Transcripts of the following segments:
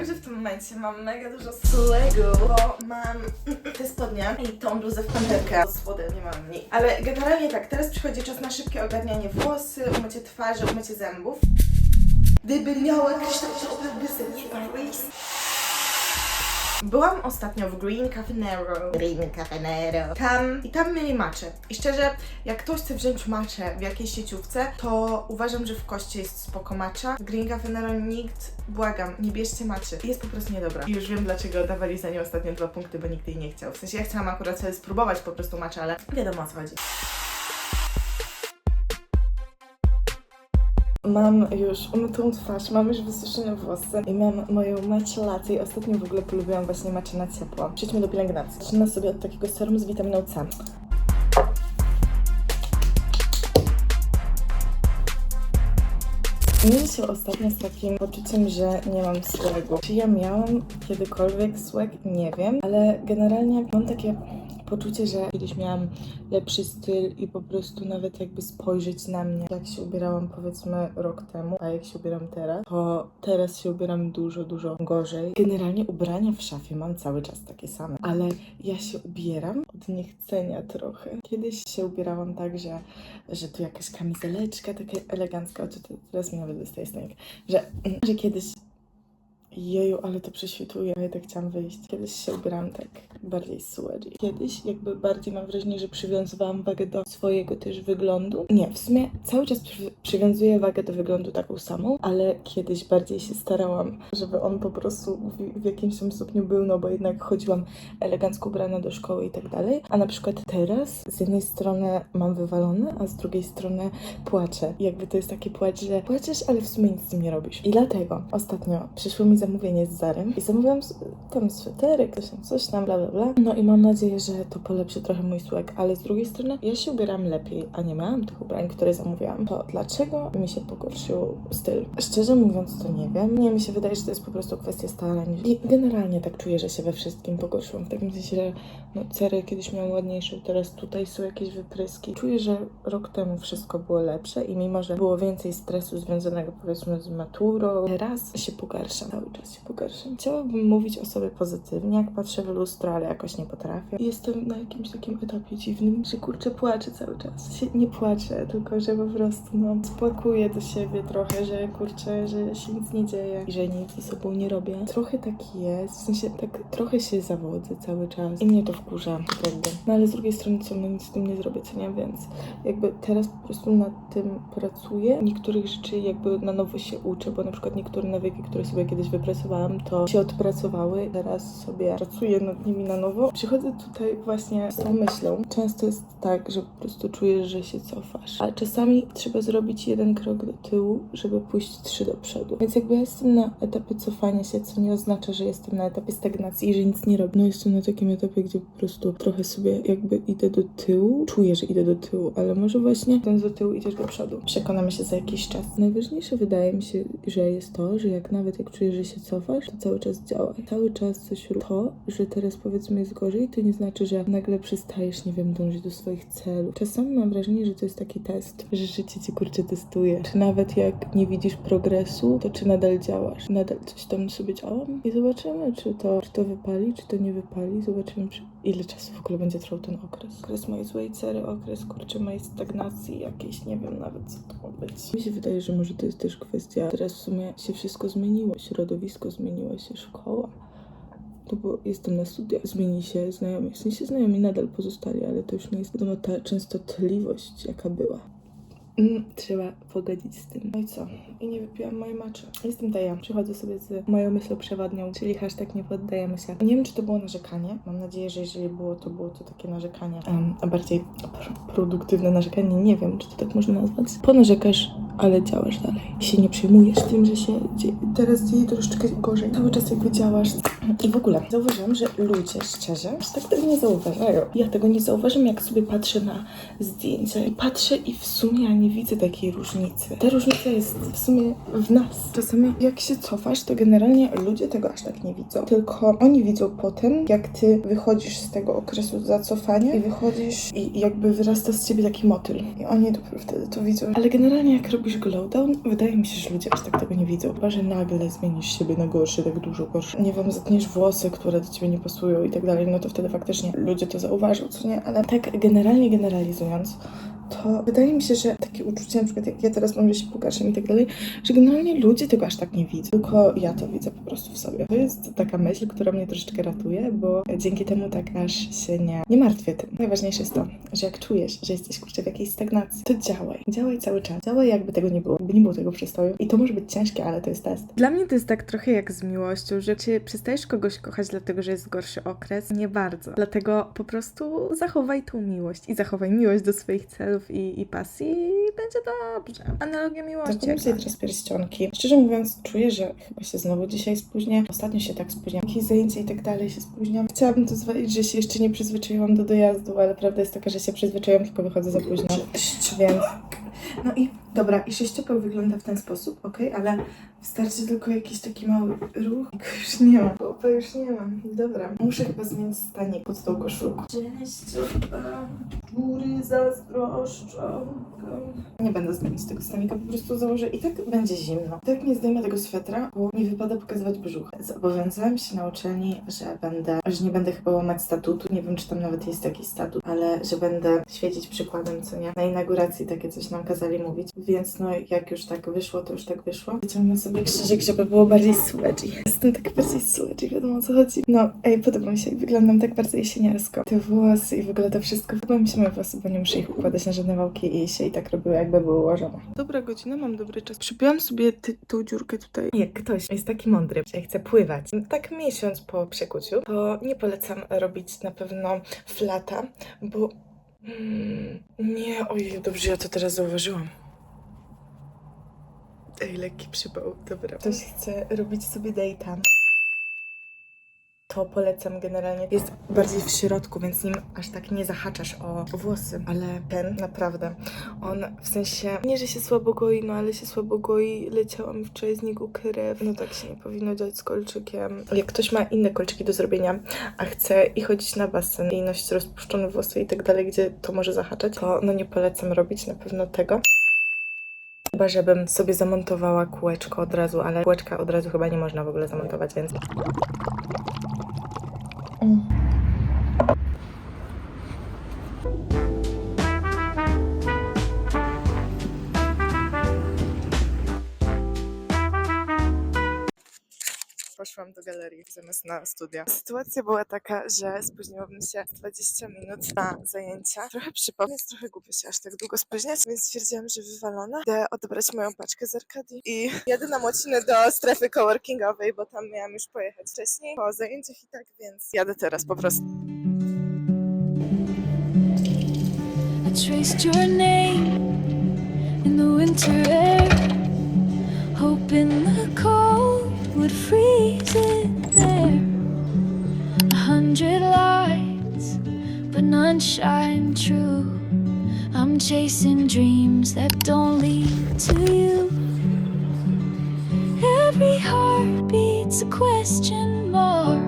Wiem, że w tym momencie mam mega dużo słego, bo mam te spodnie i tą bluzę w panterkę. Z spodem nie mam mniej. Ale generalnie tak, teraz przychodzi czas na szybkie ogarnianie włosy, umycie twarzy, umycie zębów. Gdyby miała kryształowe łysy, nie Paris. Byłam ostatnio w Green Cafenero. Green Cafenero. Tam i tam mieli macze. I szczerze, jak ktoś chce wziąć maczę w jakiejś sieciówce, to uważam, że w koście jest spoko macza. W Green Cafenero nikt, błagam, nie bierzcie maczy. Jest po prostu niedobra. I już wiem, dlaczego dawali za nią ostatnio dwa punkty, bo nikt jej nie chciał. W sensie ja chciałam akurat sobie spróbować po prostu maczę, ale wiadomo o co chodzi. Mam już umytą twarz, mam już wysuszone włosy i mam moją matcha latte. I Ostatnio w ogóle polubiłam właśnie matcha na ciepło. Przejdźmy do pielęgnacji. Zaczynam sobie od takiego serum z witaminą C. Miałam się ostatnio z takim poczuciem, że nie mam słegu. Czy ja miałam kiedykolwiek słeg? Nie wiem, ale generalnie mam takie poczucie, że kiedyś miałam lepszy styl i po prostu nawet jakby spojrzeć na mnie, jak się ubierałam powiedzmy rok temu, a jak się ubieram teraz, to teraz się ubieram dużo, dużo gorzej. Generalnie ubrania w szafie mam cały czas takie same, ale ja się ubieram od niechcenia trochę. Kiedyś się ubierałam tak, że, że tu jakaś kamizeleczka taka elegancka, o teraz mi nawet wystaje stęk, że, że kiedyś Jeju, ale to prześwituje. Ja tak chciałam wyjść. Kiedyś się ubierałam tak bardziej słodzi. Kiedyś jakby bardziej mam wrażenie, że przywiązywałam wagę do swojego też wyglądu. Nie, w sumie cały czas przy, przywiązuję wagę do wyglądu taką samą, ale kiedyś bardziej się starałam, żeby on po prostu w, w jakimś tam stopniu był, no bo jednak chodziłam elegancko ubrana do szkoły i tak dalej. A na przykład teraz z jednej strony mam wywalone, a z drugiej strony płaczę. Jakby to jest taki płacz, że płaczesz, ale w sumie nic z tym nie robisz. I dlatego ostatnio przyszło mi zamówienie z Zarem i zamówiłam tam sweterek, coś tam, coś tam, bla bla bla. No i mam nadzieję, że to polepszy trochę mój słek, ale z drugiej strony ja się ubieram lepiej, a nie miałam tych ubrań, które zamówiłam. To dlaczego mi się pogorszył styl? Szczerze mówiąc, to nie wiem. Nie, mi się wydaje, że to jest po prostu kwestia starań. I generalnie tak czuję, że się we wszystkim pogorszyłam. W takim sensie, że no, cery kiedyś miałam ładniejsze, teraz tutaj są jakieś wypryski. Czuję, że rok temu wszystko było lepsze i mimo, że było więcej stresu związanego powiedzmy z maturą, teraz się pogarszam. Cały czas się pogarszam. Chciałabym mówić o sobie pozytywnie, jak patrzę w lustro, ale jakoś nie potrafię. Jestem na jakimś takim etapie dziwnym, że kurczę płaczę cały czas. Nie płaczę, tylko że po prostu no spłakuję do siebie trochę, że kurczę, że się nic nie dzieje i że nic ze sobą nie robię. Trochę tak jest, w sensie tak trochę się zawodzę cały czas i mnie to wkurza jakby. No ale z drugiej strony co, no nic z tym nie zrobię, co nie, więc jakby teraz po prostu nad tym pracuję. Niektórych rzeczy jakby na nowo się uczę, bo na przykład niektóre nawyki, które sobie kiedyś wypracowałam, to się odpracowały. Teraz sobie pracuję nad nimi na nowo. Przychodzę tutaj właśnie z tą myślą. Często jest tak, że po prostu czujesz, że się cofasz, ale czasami trzeba zrobić jeden krok do tyłu, żeby pójść trzy do przodu. Więc jakby ja jestem na etapie cofania się, co nie oznacza, że jestem na etapie stagnacji i że nic nie robię. No jestem na takim etapie, gdzie po prostu trochę sobie jakby idę do tyłu. Czuję, że idę do tyłu, ale może właśnie ten do tyłu idziesz do przodu. Przekonamy się za jakiś czas. Najważniejsze wydaje mi się, że jest to, że jak nawet jak czujesz, że się cofasz, to cały czas działa. Cały czas coś rób. To, że teraz powiedzmy jest gorzej, to nie znaczy, że nagle przestajesz, nie wiem, dążyć do swoich celów. Czasami mam wrażenie, że to jest taki test, że życie cię kurczę testuje. Czy nawet jak nie widzisz progresu, to czy nadal działasz? Nadal coś tam sobie działam i zobaczymy, czy to, czy to wypali, czy to nie wypali. Zobaczymy, czy ile czasu w ogóle będzie trwał ten okres. Okres mojej złej cery, okres kurczę mojej stagnacji jakiejś, nie wiem nawet co to ma być. Mi się wydaje, że może to jest też kwestia, teraz w sumie się wszystko zmieniło, środowisko zmieniło się, szkoła. No bo jestem na studiach, zmieni się znajomi. W sensie znajomi nadal pozostali, ale to już nie jest wiadomo ta częstotliwość, jaka była. Mm, trzeba pogodzić z tym. No i co? I nie wypiłam mojej maczy. Jestem Deja. Przychodzę sobie z moją myśloprzewodnią, czyli hashtag nie poddajemy się. Nie wiem, czy to było narzekanie. Mam nadzieję, że jeżeli było, to było to takie narzekanie, em, a bardziej pr- produktywne narzekanie. Nie wiem, czy to tak można nazwać. Ponarzekasz, ale działasz dalej. Się nie przejmujesz tym, że się teraz dzieje troszeczkę gorzej. Cały czas jakby działasz. I w ogóle zauważyłam, że ludzie, szczerze, tak tego nie zauważają. Ja tego nie zauważam, jak sobie patrzę na zdjęcia. I patrzę i w sumie ja nie widzę takiej różnicy. Ta różnica jest w sumie w nas. Czasami jak się cofasz, to generalnie ludzie tego aż tak nie widzą. Tylko oni widzą potem, jak ty wychodzisz z tego okresu zacofania i wychodzisz i i jakby wyrasta z ciebie taki motyl. I oni dopiero wtedy to widzą. Ale generalnie jak robisz robisz glowdown, wydaje mi się, że ludzie aż tak tego nie widzą. Chyba, że nagle zmienisz siebie na gorszy, tak dużo gorszy. Nie wiem, zatniesz włosy, które do ciebie nie pasują i tak dalej, no to wtedy faktycznie ludzie to zauważą, co nie? Ale tak generalnie generalizując, to wydaje mi się, że takie uczucie, na przykład jak ja teraz mam, że się pogarszam i tak dalej, że generalnie ludzie tego aż tak nie widzą, tylko ja to widzę po prostu w sobie. To jest taka myśl, która mnie troszeczkę ratuje, bo dzięki temu tak aż się nie, nie martwię tym. Najważniejsze jest to, że jak czujesz, że jesteś kurczę w jakiejś stagnacji, to działaj. Działaj cały czas. Działaj jakby tego nie było, jakby nie było tego przystoju. I to może być ciężkie, ale to jest test. Dla mnie to jest tak trochę jak z miłością, że czy przestajesz kogoś kochać dlatego, że jest gorszy okres? Nie bardzo. Dlatego po prostu zachowaj tą miłość i zachowaj miłość do swoich celów i, i pasji i będzie dobrze. Analogia miłości. Sobie dla teraz pierścionki. Szczerze mówiąc, czuję, że chyba się znowu dzisiaj spóźnię. Ostatnio się tak spóźniam. Jakieś zajęcia i tak dalej się spóźniam. Chciałabym to zwalić, że się jeszcze nie przyzwyczaiłam do dojazdu, ale prawda jest taka, że się przyzwyczaiłam, tylko wychodzę za późno. Więc... No i dobra, i sześciopak wygląda w ten sposób, ok? Ale wystarczy tylko jakiś taki mały ruch. Już nie ma. Chłopa już nie ma. Dobra. Muszę chyba zmienić stanik pod tą koszulką. Sześciopak, góry zazdroszczą. Nie będę zmienić tego stanika, po prostu założę i tak będzie zimno. Tak nie zdejmę tego swetra, bo nie wypada pokazywać brzucha. Zobowiązałam się na uczelni, że będę, że nie będę chyba łamać statutu. Nie wiem, czy tam nawet jest jakiś statut, ale że będę świecić przykładem, co nie. Na inauguracji takie coś nam kazali mówić. Więc no, jak już tak wyszło, to już tak wyszło. Wyciągnę sobie krzyżyk, żeby było bardziej słodzi. Jestem tak bardziej słodzi, wiadomo o co chodzi. No, ej, podoba mi się. Wyglądam tak bardzo jesieniarsko. Te włosy i w ogóle to wszystko. Podoba mi się moje włosy, bo nie muszę ich układać na żadne wałki i się i tak robiły, jakby były ułożone. Dobra godzina, mam dobry czas. Przybiłam sobie ty, tą dziurkę tutaj. Jak ktoś jest taki mądry, że chce pływać, tak miesiąc po przekuciu, to nie polecam robić na pewno flata, bo... Mm, nie, ojej, dobrze, ja to teraz zauważyłam. Ej, lekki przypał, dobra. Ktoś chce robić sobie data. To polecam generalnie. Jest bardziej w środku, więc nim aż tak nie zahaczasz o włosy. Ale ten naprawdę, on w sensie, nie że się słabo goi, no ale się słabo goi. Leciała mi wczoraj z niego krew. No tak się nie powinno dziać z kolczykiem. Jak ktoś ma inne kolczyki do zrobienia, a chce i chodzić na basen i nosić rozpuszczone włosy i tak dalej, gdzie to może zahaczać, to no nie polecam robić na pewno tego. Chyba, żebym sobie zamontowała kółeczko od razu, ale kółeczka od razu chyba nie można w ogóle zamontować, więc... Mm. Poszłam do galerii zamiast na studia. Sytuacja była taka, że spóźniłabym się 20 minut na zajęcia. Trochę przypał, więc trochę głupio się aż tak długo spóźniać, więc stwierdziłam, że wywalona. Idę odebrać moją paczkę z Arkadii i jadę na Mociny do strefy coworkingowej, bo tam miałam już pojechać wcześniej po zajęciach i tak, więc jadę teraz po prostu. I traced your name in the winter chasing dreams that don't lead to you. Every heart beats a question mark.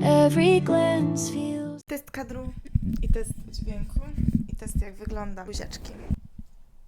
Every glance feels. Test kadru i test dźwięku i test jak wygląda buziaczki.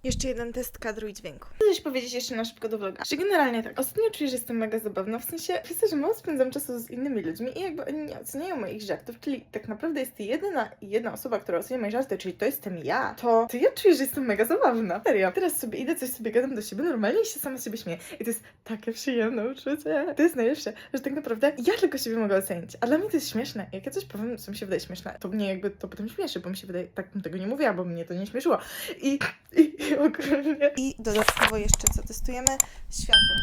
Jeszcze jeden test kadru i dźwięku. Chcę coś powiedzieć jeszcze na szybko do vloga. Że generalnie tak, ostatnio czuję, że jestem mega zabawna, w sensie to, że mało spędzam czasu z innymi ludźmi i jakby oni nie oceniają moich żartów, czyli tak naprawdę jest jedyna jedna osoba, która ocenia moje żarty, czyli to jestem ja, to, to ja czuję, że jestem mega zabawna. Serio. Teraz sobie idę, coś sobie gadam do siebie normalnie się sama siebie śmieję. I to jest takie przyjemne uczucie. To jest najlepsze, że tak naprawdę ja tylko siebie mogę ocenić, a dla mnie to jest śmieszne. Jak ja coś powiem, co mi się wydaje śmieszne, to mnie jakby to potem śmieszy, bo mi się wydaje, tak bym tego nie mówiła, bo mnie to nie śmieszyło. I, i, i dodatkowo jeszcze co testujemy? Światło.